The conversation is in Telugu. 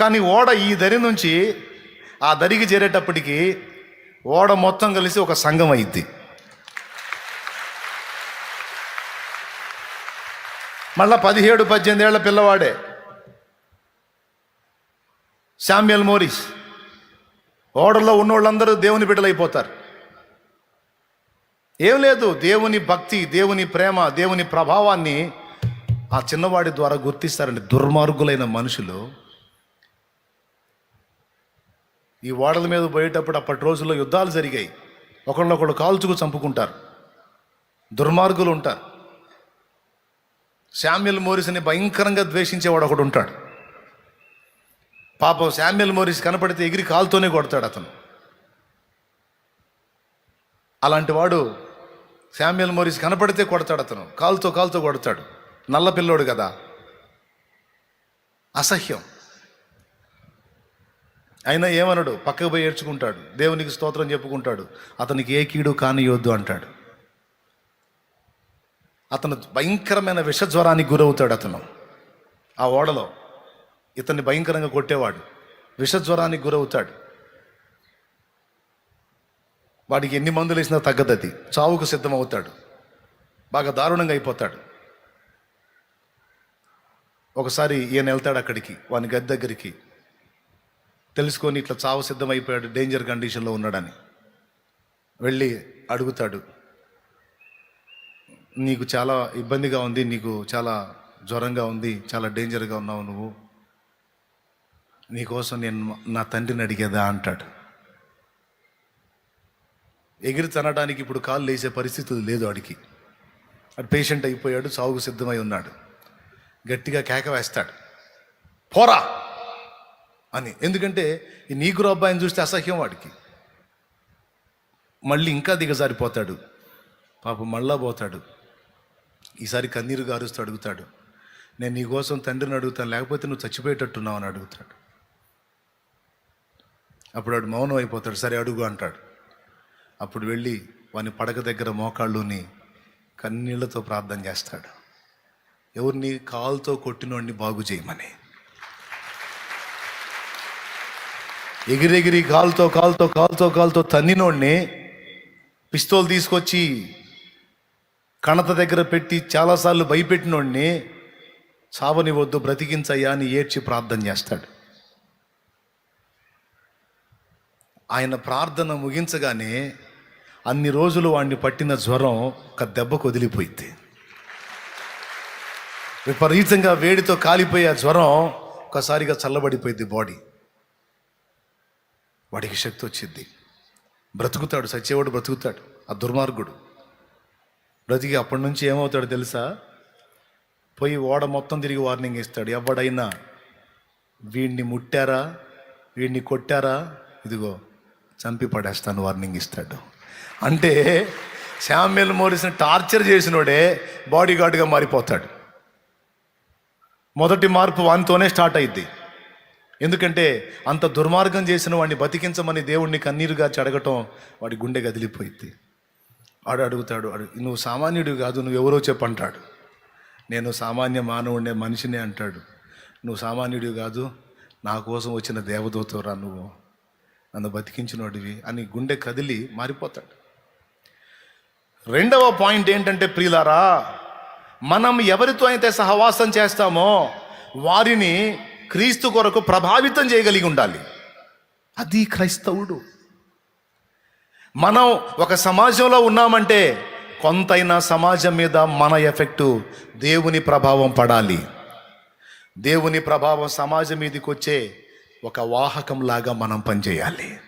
కానీ ఓడ ఈ దరి నుంచి ఆ దరికి చేరేటప్పటికి ఓడ మొత్తం కలిసి ఒక సంఘం అయింది మళ్ళా పదిహేడు పద్దెనిమిది ఏళ్ళ పిల్లవాడే. Samuel Morris. ఓడలో ఉన్నోళ్ళందరూ దేవుని బిడ్డలైపోతారు. ఏం లేదు దేవుని భక్తి దేవుని ప్రేమ దేవుని ప్రభావాన్ని ఆ చిన్నవాడి ద్వారా గుర్తిస్తారండి దుర్మార్గులైన మనుషులు ఈ ఓడల మీద పోయేటప్పుడు అప్పటి రోజుల్లో యుద్ధాలు జరిగాయి. ఒకళ్ళొకళ్ళు కాల్చుకు చంపుకుంటారు. దుర్మార్గులు ఉంటారు. శామ్యుల్ మోరిస్ని భయంకరంగా ద్వేషించేవాడు ఒకడు ఉంటాడు. పాపం శామ్యుల్ మోరిస్ కనపడితే ఎగిరి కాలుతోనే కొడతాడు అతను. అలాంటి వాడు శామ్యుల్ మోరిస్ కనపడితే కొడతాడు అతను. కాలుతో కాలుతో కొడతాడు. నల్ల పిల్లోడు కదా. అసహ్యం. అయినా ఏమనడు? పక్కకు పోయి ఏడ్చుకుంటాడు. దేవునికి స్తోత్రం చెప్పుకుంటాడు. అతనికి ఏ కీడు కానియొద్దు అంటాడు. అతను భయంకరమైన విషజ్వరానికి గురవుతాడు అతను. ఆ ఓడలో ఇతన్ని భయంకరంగా కొట్టేవాడు. విషజ్వరానికి గురవుతాడు. వాడికి ఎన్ని మందులు వేసినా తగ్గదది. చావుకు సిద్ధమవుతాడు. బాగా దారుణంగా అయిపోతాడు. ఒకసారి ఈయన వెళ్తాడు అక్కడికి వాని గది దగ్గరికి. తెలుసుకొని ఇట్లా చావు సిద్ధమైపోయాడు డేంజర్ కండిషన్లో ఉన్నాడని. వెళ్ళి అడుగుతాడు నీకు చాలా ఇబ్బందిగా ఉంది నీకు చాలా జ్వరంగా ఉంది చాలా డేంజర్గా ఉన్నావు నువ్వు. నీకోసం నేను నా తండ్రిని అడిగేదా? అంటాడు. ఎగిరి తనడానికి ఇప్పుడు కాళ్ళు లేసే పరిస్థితి లేదు వాడికి అటు పేషెంట్ అయిపోయాడు చావుకు సిద్ధమై ఉన్నాడు. గట్టిగా కేక వేస్తాడు. పోరా! అని. ఎందుకంటే ఈ నీకురు అబ్బాయిని చూస్తే అసహ్యం వాడికి. మళ్ళీ ఇంకా దిగజారిపోతాడు. పాపం మళ్ళా పోతాడు. ఈసారి కన్నీరు గారుస్తూ అడుగుతాడు. నేను నీ కోసం తండ్రిని అడుగుతాను లేకపోతే నువ్వు చచ్చిపోయేటట్టున్నావు అని అడుగుతాడు. అప్పుడు వాడు మౌనం అయిపోతాడు. సరే అడుగు అంటాడు. అప్పుడు వెళ్ళి వాని పడక దగ్గర మోకాళ్ళుని కన్నీళ్ళతో ప్రార్థన చేస్తాడు. ఎవరిని కాలుతో కొట్టినోడిని బాగు చేయమని. ఎగిరెగిరి కాలుతో కాలుతో కాలుతో కాలుతో తన్నినోడిని పిస్తోల్ తీసుకొచ్చి కణత దగ్గర పెట్టి చాలాసార్లు భయపెట్టినోడిని చావని వద్దు బ్రతికించయ్యా అని ఏడ్చి ప్రార్థన చేస్తాడు. ఆయన ప్రార్థన ముగించగానే అన్ని రోజులు వాడిని పట్టిన జ్వరం ఒక దెబ్బకు వదిలిపోయింది విపరీతంగా వేడితో కాలిపోయే జ్వరం ఒకసారిగా చల్లబడిపోయింది బాడీ. వాడికి శక్తి వచ్చింది. బ్రతుకుతాడు సచ్చేవాడు బ్రతుకుతాడు ఆ దుర్మార్గుడు. బ్రతికి అప్పటి నుంచి ఏమవుతాడు తెలుసా? పోయి ఓడ మొత్తం తిరిగి వార్నింగ్ ఇస్తాడు. ఎవడైనా వీడిని ముట్టారా? వీడిని కొట్టారా? ఇదిగో చంపి పడేస్తాను వార్నింగ్ ఇస్తాడు. అంటే శామ్యుల్ మోరిస్ని టార్చర్ చేసినోడే బాడీగార్డ్గా మారిపోతాడు. మొదటి మార్పు వానితోనే స్టార్ట్ అయింది ఎందుకంటే అంత దుర్మార్గం చేసిన వాడిని బతికించమని దేవుణ్ణి కన్నీరుగా చెడగటం వాడి గుండె గదిలిపోయింది. వాడు అడుగుతాడు అడుగు నువ్వు సామాన్యుడు కాదు నువ్వు ఎవరో చెప్పంటాడు నేను సామాన్య మానవుడే మనిషిని అంటాడు. నువ్వు సామాన్యుడు కాదు నా కోసం వచ్చిన దేవదూతరా నువ్వు. నన్ను బతికించినోడివి అని గుండె కదిలి మారిపోతాడు. రెండవ పాయింట్ ఏంటంటే ప్రియులారా మనం ఎవరితో అయితే సహవాసం చేస్తామో వారిని క్రీస్తు కొరకు ప్రభావితం చేయగలిగి ఉండాలి. అది క్రైస్తవుడు. మనం ఒక సమాజంలో ఉన్నామంటే కొంతైనా సమాజం మీద మన ఎఫెక్టు దేవుని ప్రభావం పడాలి. దేవుని ప్రభావం సమాజం మీదకి వచ్చే ఒక వాహకంలాగా మనం పనిచేయాలి.